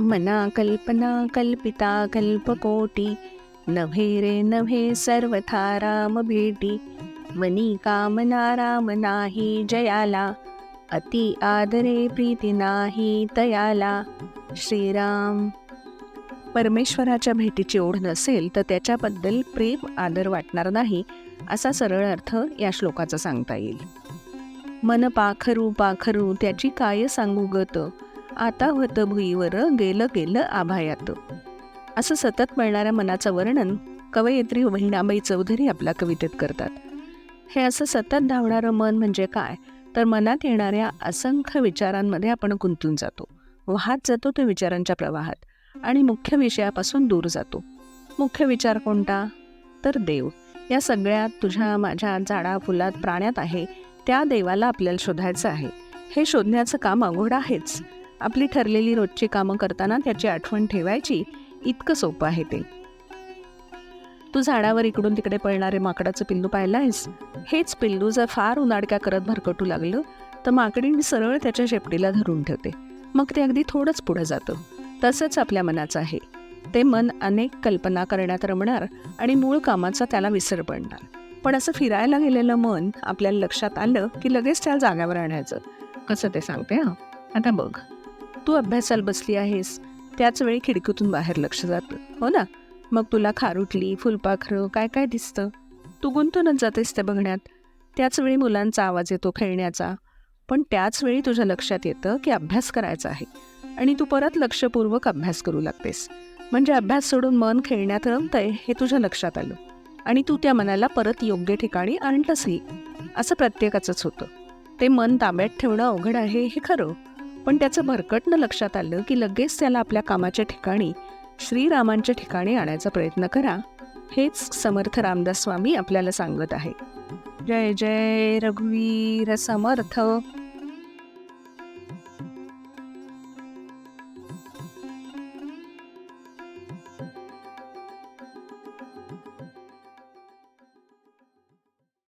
मना कल्पना कल्पिता कल्पकोटी। नभे रे नभे सर्वथा राम भेटी। मनी कामना राम नाही जयाला। अति आदरे प्रीती नाही तयाला श्रीराम। परमेश्वराच्या भेटीची ओढ नसेल तर त्याच्याबद्दल प्रेम आदर वाटणार नाही असा सरळ अर्थ या श्लोकाचा सांगता येईल. मन पाखरू पाखरू त्याची काय सांगू गत आता व्हत भुईवर गेलं गेलं आभायात. असं सतत मिळणाऱ्या मनाचं वर्णन कवयित्री बहिणाबाई चौधरी आपल्या कवितेत करतात. हे असं सतत धावणारं मन म्हणजे काय? तर मनात येणाऱ्या असंख्य विचारांमध्ये आपण गुंतून जातो. वाहत जातो त्या विचारांच्या प्रवाहात आणि मुख्य विषयापासून दूर जातो. मुख्य विचार कोणता? तर देव. या सगळ्यात तुझ्या माझ्या झाडा फुलात प्राण्यात आहे. त्या देवाला आपल्याला शोधायचं आहे. हे शोधण्याचं काम अवघड आहेच. आपली ठरलेली रोजची कामं करताना त्याची आठवण ठेवायची इतकं सोपं आहे ते. तू झाडावर इकडून तिकडे पळणारे माकडाचं पिल्लू पाहिलं आहेस हेच पिल्लू जर फार उनाडक्या करत भरकटू लागलं तर माकडीने सरळ त्याच्या शेपटीला धरून ठेवते. मग ते अगदी थोडंच पुढं जातं. तसंच आपल्या मनाचं आहे. ते मन अनेक कल्पना करण्यात रमणार आणि मूळ कामाचा त्याला विसर पडणार. पण असं फिरायला गेलेलं मन आपल्याला लक्षात आलं की लगेच त्या जाग्यावर आणायचं. कसं ते सांगते हां? आता बघ. तू अभ्यासाला बसली आहेस. त्याच वेळी खिडकीतून बाहेर लक्ष जातं. हो ना? मग तुला खारुटली फुलपाखरं काय काय दिसतं? तू गुंतूनच जातेस ते बघण्यात त्याच वेळी मुलांचा आवाज येतो खेळण्याचा. पण त्याच वेळी तुझ्या लक्षात येतं की अभ्यास करायचा आहे. आणि तू परत लक्षपूर्वक अभ्यास करू लागतेस. म्हणजे अभ्यास सोडून मन खेळण्यात रमतंय हे तुझ्या लक्षात आलं. आणि तू त्या मनाला परत योग्य ठिकाणी आणलंसही. असं प्रत्येकाचंच होतं. ते मन ताब्यात ठेवणं अवघड आहे हे खरं. पण त्याचं भरकटनं लक्षात आलं की लगेच त्याला आपल्या कामाच्या ठिकाणी श्रीरामांच्या ठिकाणी आणायचा प्रयत्न करा हेच समर्थ रामदास स्वामी आपल्याला सांगत आहे जय जय रघुवीर समर्थ.